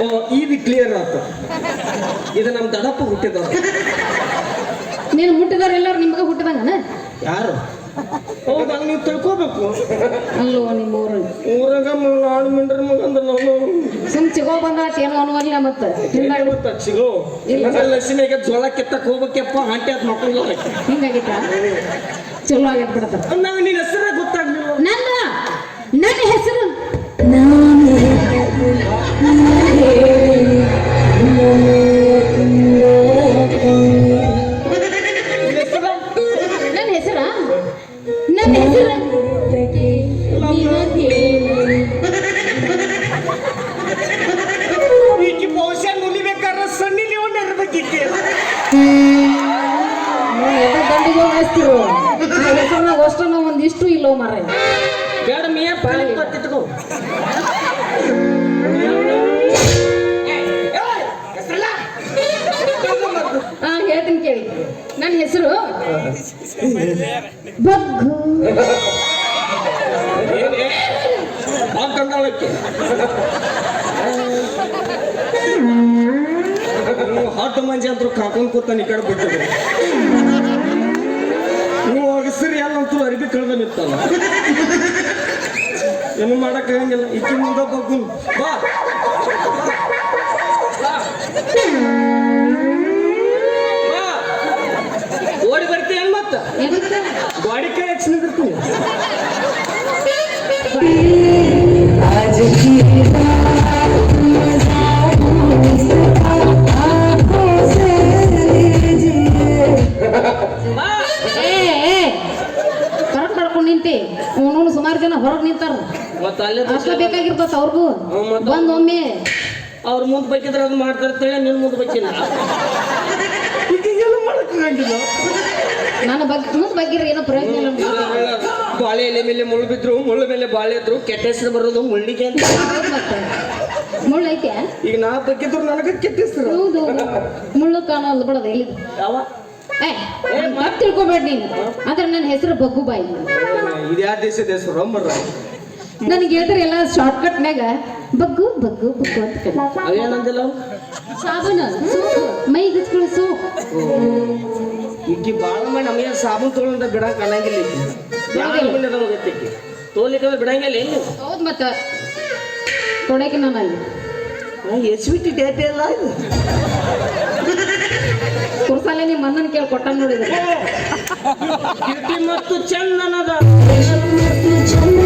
ಓ ಈಗ ಕ್ಲಿಯರ್ ಆಯ್ತು ಇದು ನಮ್ಮ ದಡಪ್ಪ ಹುಟ್ಟಿದವ ನೀನು ಹುಟ್ಟಿದವ್ರು ಎಲ್ಲರೂ ನಿಮ್ಗೆ ಹುಟ್ಟಿದಂಗನ? ಯಾರು? ಹೌದಂಗ ನೀವು ತಿಳ್ಕೋಬೇಕು. ಅಲ್ಲೋ ನಿಮ್ಮ ಊರ. ಊರಾಗ ಆಳು ಮಿಂಡ್ರ ಮಗ ಅಂದ್ರೆ ನಾನು. ಸುಮ್ ಚಿಗೋ ಬಂದಾತ ಏನೋ ಅನ್ನುವಲ್ಲ ಮತ್ತೆ? ಸಿಗೋ ಇಲ್ಲ. ಲಕ್ಷ್ಮಿಗೆ ಜೋಳ ಕೆತ್ತಕ್ಕೆ ಹೋಗ್ಬೇಕಪ್ಪ ಹಾಂಟಿ ಅದ್ ಮಕ್ಕಳು ಹಿಂಗಾಗಿತ್ತ? ಚಲೋ ಆಗೈತ್ ಬಿಡತ್ತ ನಿನ್ನ ಹೆಸರ ಗೊತ್ತಾಗ್ಲಿಲ್ಲ. ನನ್ನ ನನ್ನ ಹೆಸರು ದಂಡಿಗೆ ಒಂದಿಷ್ಟು ಇಲ್ಲೋ ಮರ ಬೇಡ ಮೀಯ ಗೊತ್ತಿಟ್ಕೋ ಹಾ ಹೇಳ್ತೀನಿ ಕೇಳಿ. ನನ್ನ ಹೆಸರು ಬಗ್ಗು. ಕಂಗಾಳಕ್ಕೆ ಹಾಟ್ ಮಂಜಿ ಅಂತೂ ಕಾಕೊಂಡ್ ಕೂತ ಈ ಕಡೆ ಬಿಟ್ಟಿದ್ರು ನೀವು ಅಗಸರಿ ಎಲ್ಲಂತೂ ಅರಿಬಿ ಕಳೆದ ನಿಂತಲ್ಲ ಏನು ಮಾಡಕ್ ಆಗಂಗಿಲ್ಲ. ಈಕಿ ಮುಂದೆ ಬಗ್ಗು ಬಾ. ಓಡಿ ಬರ್ತೀಯ ಮತ್ತ? ಗಾಡಿ ಕೈ ಹಚ್ಚಿ ನಿಂದಿರ್ತೀನಿ. ಅವನು ಸುಮಾರು ಜನ ಹೊರಗೆ ನಿಂತಾರ. ಮತ್ತೆ ಅಲ್ಲೇ ಅಷ್ಟ ಬೇಕಾಗಿರ್ತದ ಅವ್ರಿಗೂ. ಬಂದೊಮ್ಮೆ ಮತ್ತೆ? ಬಂದ್ ಒಮ್ಮೆ ಅವ್ರ ಮುಂದೆ ಬೈಕಿದ್ರೆ ಅದು ಮಾಡ್ತಿರ್ತೇಳೆ ನಿನ್ ಮುಂದೆ ಆಗಂಗಿಲ್ಲ. ನನ್ನ ಬಗ್ಗೆ ಮುಂದ್ ಬಗ್ಗಿರ ಏನೋ ಪ್ರಯೋಜನ ಇಲ್ಲ. ಬಾಳೆ ಎಲೆ ಮೇಲೆ ಮುಳ್ಳು ಬಿದ್ರು ಮುಳ್ಳು ಮೇಲೆ ಬಾಳೆ ಇದ್ರು ಕೆಟ್ಟ ಹೆಸರು ಬರೋದು ಮುಳ್ಳಿಗೆ ಅಂತ. ಮುಳ್ಳು ಐತೆ? ಈಗ ನಾ ಬಗ್ಗಿದ್ರು ನನಗೆ ಕೆಟ್ಟ ಹೆಸರು. ಹೌದು. ಮುಳ್ಳು ಕಾಣೋದು ಬಿಡೋದು ಇಲ್ಲಿ ಯಾವ? ಏ ಮತ್ತೆ ತಿಳ್ಕೊಬೇಡ ನೀನು. ಆದ್ರೆ ನನ್ನ ಹೆಸರು ಬಗ್ಗುಬಾಯಿ. ಬಾಯಿ ಇದು ಯಾವ ದೇಶದ ಹೆಸರು? ರಂಬರ್ರ ನನಗೆ ಹೇಳಿದ್ರೆ ಎಲ್ಲ ಶಾರ್ಟ್ಕಟ್ನಾಗ ಬಗ್ಗು ಬಗ್ಗು ಬಗ್ಗು ಅಂತ ಕರೀತಾರೆ. ಸಾಬೂನು ಮೈ ಹಚ್ಕೊಳ್ಳೋ ಸೋಪ್. ಈಕಿ ಭಾಳ ಮಾಡಿ ನಮಗೆ ಸಾಬೂನ್ ತೊಗೊಂಡ ಕಾಣಂಗಿಲ್ಲ ಈಕಿ. ಯಾವ ಮಂದಿ ಅದಾವ ಗೊತ್ತೈತಿ ಬಿಡಂಗಿಲ್ಲ ಹೌದು ಮತ್ತೆ. ನಾನು ಎಸ್ ಬಿ ಟಿ ಡೇಟ್ ಇದು. ಕುರ್ಸಾಲೆ ನಿಮ್ಮ ಅಣ್ಣನ ಕೇಳಿ ಕೊಟ್ಟ ನೋಡಿದ್ರೆ. ಮತ್ತು ಚಂದನದ. ಚಂದನ ದಿನಗಳ